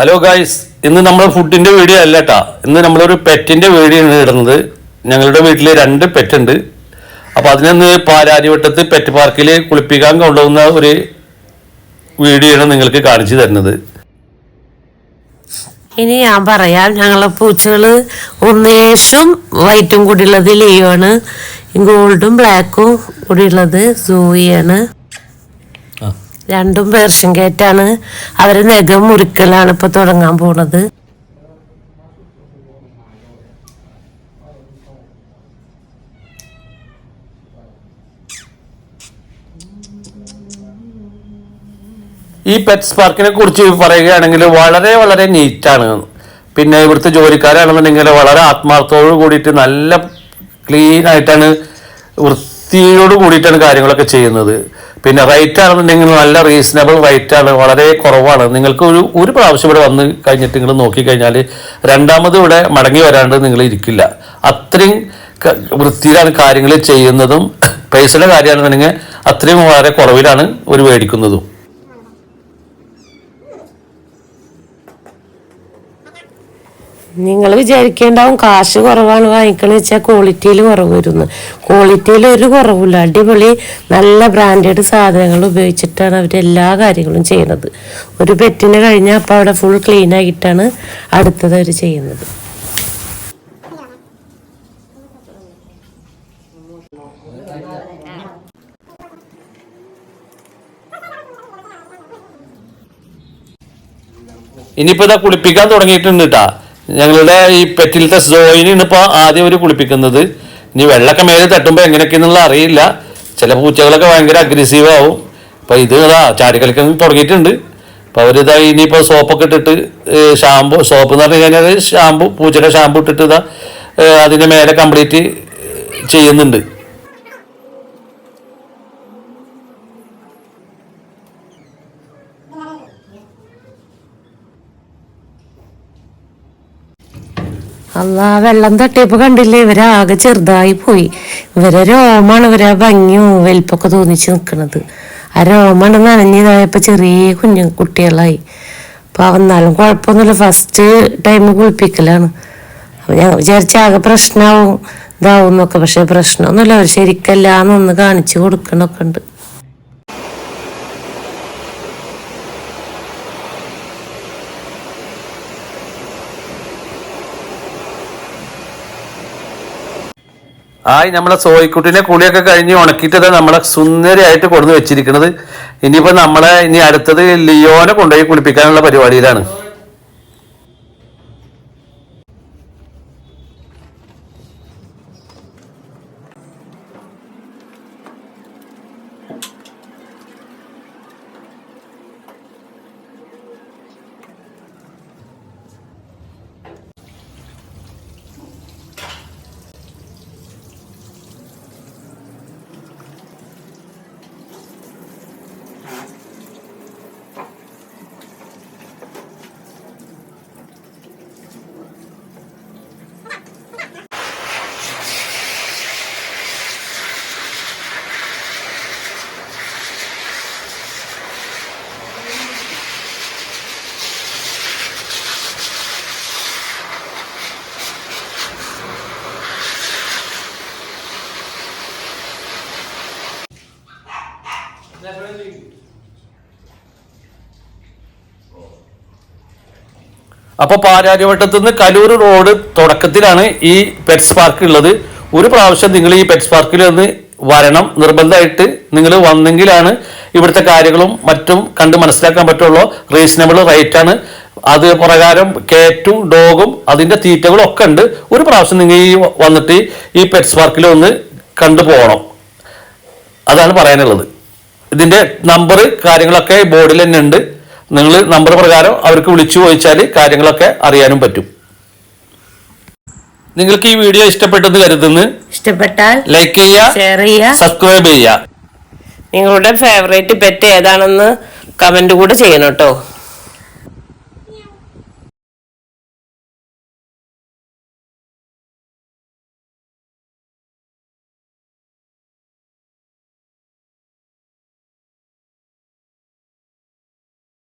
Hello guys ഇന്ന് നമ്മൾ ഫുഡിന്റെ വീഡിയോ അല്ല കേട്ടാ ഇന്ന് നമ്മളൊരു പെറ്റിന്റെ വീഡിയോ ആണ് ഇടുന്നത്. ഞങ്ങളുടെ വീട്ടിൽ രണ്ട് പെറ്റ് ഉണ്ട്. അപ്പൊ അതിനൊന്ന് പാലാരിവട്ടത്ത് പെറ്റ് പാർക്കിൽ കുളിപ്പിക്കാൻ കൊണ്ടുപോകുന്ന ഒരു വീഡിയോ ആണ് നിങ്ങൾക്ക് കാണിച്ചു തരുന്നത്. ഇനി ഞാൻ പറയാം. ഞങ്ങളെ പൂച്ചകൾ ഒന്നേശം വൈറ്റും കൂടിയുള്ളത് ലിയോണ് ഗോൾഡും ബ്ലാക്കും കൂടിയുള്ളത് സൂയിയാണ് രണ്ടും പേർഷ്യൻ കേറ്റാണ്. അവർ നഖം മുറിക്കലാണ് ഇപ്പൊ തുടങ്ങാൻ പോണത്. ഈ പെറ്റ്സ് പാർക്കിനെ കുറിച്ച് പറയുകയാണെങ്കിൽ വളരെ വളരെ നീറ്റാണ് പിന്നെ ഇവിടുത്തെ ജോലിക്കാരാണെന്നുണ്ടെങ്കിൽ വളരെ ആത്മാർത്ഥത്തോട് കൂടിയിട്ട് നല്ല ക്ലീൻ ആയിട്ടാണ് വൃത്തിയോട് കൂടിയിട്ടാണ് കാര്യങ്ങളൊക്കെ ചെയ്യുന്നത്. പിന്നെ റേറ്റ് ആണെന്നുണ്ടെങ്കിൽ നല്ല റീസണബിൾ റേറ്റ് ആണ് വളരെ കുറവാണ്. നിങ്ങൾക്ക് ഒരു ഒരു പ്രാവശ്യം ഇവിടെ വന്ന് കഴിഞ്ഞിട്ട് നിങ്ങൾ നോക്കിക്കഴിഞ്ഞാൽ രണ്ടാമത് ഇവിടെ മടങ്ങി വരാണ്ട് നിങ്ങൾ ഇരിക്കില്ല. അത്രയും വൃത്തിയിലാണ് കാര്യങ്ങൾ ചെയ്യുന്നതും പൈസയുടെ കാര്യമാണെന്നുണ്ടെങ്കിൽ അത്രയും വളരെ കുറവിലാണ് ഒരു മേടിക്കുന്നതും. നിങ്ങൾ വിചാരിക്കേണ്ടാവും കാശ് കുറവാണ് വാങ്ങിക്കണ വെച്ചാൽ ക്വാളിറ്റിയിൽ കുറവ് വരുന്നു. ക്വാളിറ്റിയിൽ ഒരു കുറവില്ല. അടിപൊളി നല്ല ബ്രാൻഡഡ് സാധനങ്ങൾ ഉപയോഗിച്ചിട്ടാണ് അവർ എല്ലാ കാര്യങ്ങളും ചെയ്യുന്നത്. ഒരു പെറ്റിന് കഴിഞ്ഞാൽ അപ്പോൾ അവിടെ ഫുൾ ക്ലീൻ ആയിട്ടാണ് അടുത്തത് അവർ ചെയ്യുന്നത്. ഇനിയിപ്പോ ഇതാ കുളിപ്പിക്കാൻ തുടങ്ങിയിട്ടുണ്ട് കേട്ടാ ഞങ്ങളുടെ ഈ പെറ്റിലത്തെ സോയിനാണ് ഇപ്പോൾ ആദ്യം ഒരു കുളിപ്പിക്കുന്നത്. ഇനി വെള്ളമൊക്കെ മേലെ തട്ടുമ്പോൾ എങ്ങനെയൊക്കെയെന്നുള്ള അറിയില്ല. ചില പൂച്ചകളൊക്കെ ഭയങ്കര അഗ്രസീവ് ആവും. അപ്പോൾ ഇത് ഇതാ ചാടിക്കളിക്കാൻ തുടങ്ങിയിട്ടുണ്ട്. അപ്പോൾ അവരിതാ ഇനിയിപ്പോൾ സോപ്പൊക്കെ ഇട്ടിട്ട് ഷാമ്പു സോപ്പ് എന്ന് പറഞ്ഞു കഴിഞ്ഞാൽ ഷാമ്പു പൂച്ചയുടെ ഷാമ്പു ഇട്ടിട്ട് ഇതാ അതിന്റെ മേലെ കംപ്ലീറ്റ് ചെയ്യുന്നുണ്ട്. അല്ലാ വെള്ളം തട്ടിയപ്പോ കണ്ടില്ലേ? ഇവരാകെ ചെറുതായി പോയി. ഇവരെ രോമാണ് ഇവരെ ഭംഗിയും വലിപ്പൊക്കെ തോന്നിച്ച് നിൽക്കുന്നത് ആ രോമാണ് നനഞ്ഞതായപ്പോ ചെറിയ കുഞ്ഞു കുട്ടികളായി. അപ്പൊ എന്നാലും കുഴപ്പമൊന്നുമില്ല. ഫസ്റ്റ് ടൈം കുളിപ്പിക്കലാണ്. അപ്പൊ ഞാൻ വിചാരിച്ച ആകെ പ്രശ്നമാവും ഇതാവും എന്നൊക്കെ. പക്ഷെ പ്രശ്നമൊന്നുമില്ല. അവർ ശരിക്കല്ല എന്നൊന്ന് കാണിച്ചു കൊടുക്കണൊക്കെ ഉണ്ട്. ആയി നമ്മളെ സോയിക്കുട്ടിനെ കുളിയൊക്കെ കഴിഞ്ഞ് ഉണക്കിയിട്ടത് നമ്മളെ സുന്ദരിയായിട്ട് കൊടുന്ന് വെച്ചിരിക്കുന്നത്. ഇനിയിപ്പോ നമ്മളെ ഇനി അടുത്തത് ലിയോനെ കൊണ്ടുപോയി കുളിപ്പിക്കാനുള്ള പരിപാടിയിലാണ്. അപ്പൊ പാരാരിവട്ടത്ത് നിന്ന് കലൂർ റോഡ് തുടക്കത്തിലാണ് ഈ പെറ്റ്സ് പാർക്ക് ഉള്ളത്. ഒരു പ്രാവശ്യം നിങ്ങൾ ഈ പെറ്റ്സ് പാർക്കിൽ ഒന്ന് വരണം. നിർബന്ധമായിട്ട് നിങ്ങൾ വന്നെങ്കിലാണ് ഇവിടുത്തെ കാര്യങ്ങളും മറ്റും കണ്ട് മനസ്സിലാക്കാൻ പറ്റുള്ളൂ. റീസണബിൾ റേറ്റ് ആണ്. അത് പ്രകാരം കേറ്റും ഡോഗും അതിന്റെ തീറ്റകളും ഒക്കെ ഉണ്ട്. ഒരു പ്രാവശ്യം നിങ്ങൾ ഈ വന്നിട്ട് ഈ പെറ്റ്സ് പാർക്കിൽ ഒന്ന് കണ്ടു പോകണം. അതാണ് പറയാനുള്ളത്. ഇതിന്റെ നമ്പർ കാര്യങ്ങളൊക്കെ ബോർഡിൽ തന്നെ ഉണ്ട്. നിങ്ങൾ നമ്പർ പ്രകാരം അവർക്ക് വിളിച്ചു ചോദിച്ചാൽ കാര്യങ്ങളൊക്കെ അറിയാനും പറ്റും. നിങ്ങൾക്ക് ഈ വീഡിയോ ഇഷ്ടപ്പെട്ടെന്ന് കരുതുന്നു. ഇഷ്ടപ്പെട്ടാൽ ലൈക്ക് ചെയ്യുക സബ്സ്ക്രൈബ് ചെയ്യുക. നിങ്ങളുടെ ഫേവറേറ്റ് പെറ്റ് ഏതാണെന്ന് കമന്റ് കൂടെ ചെയ്യണം കേട്ടോ.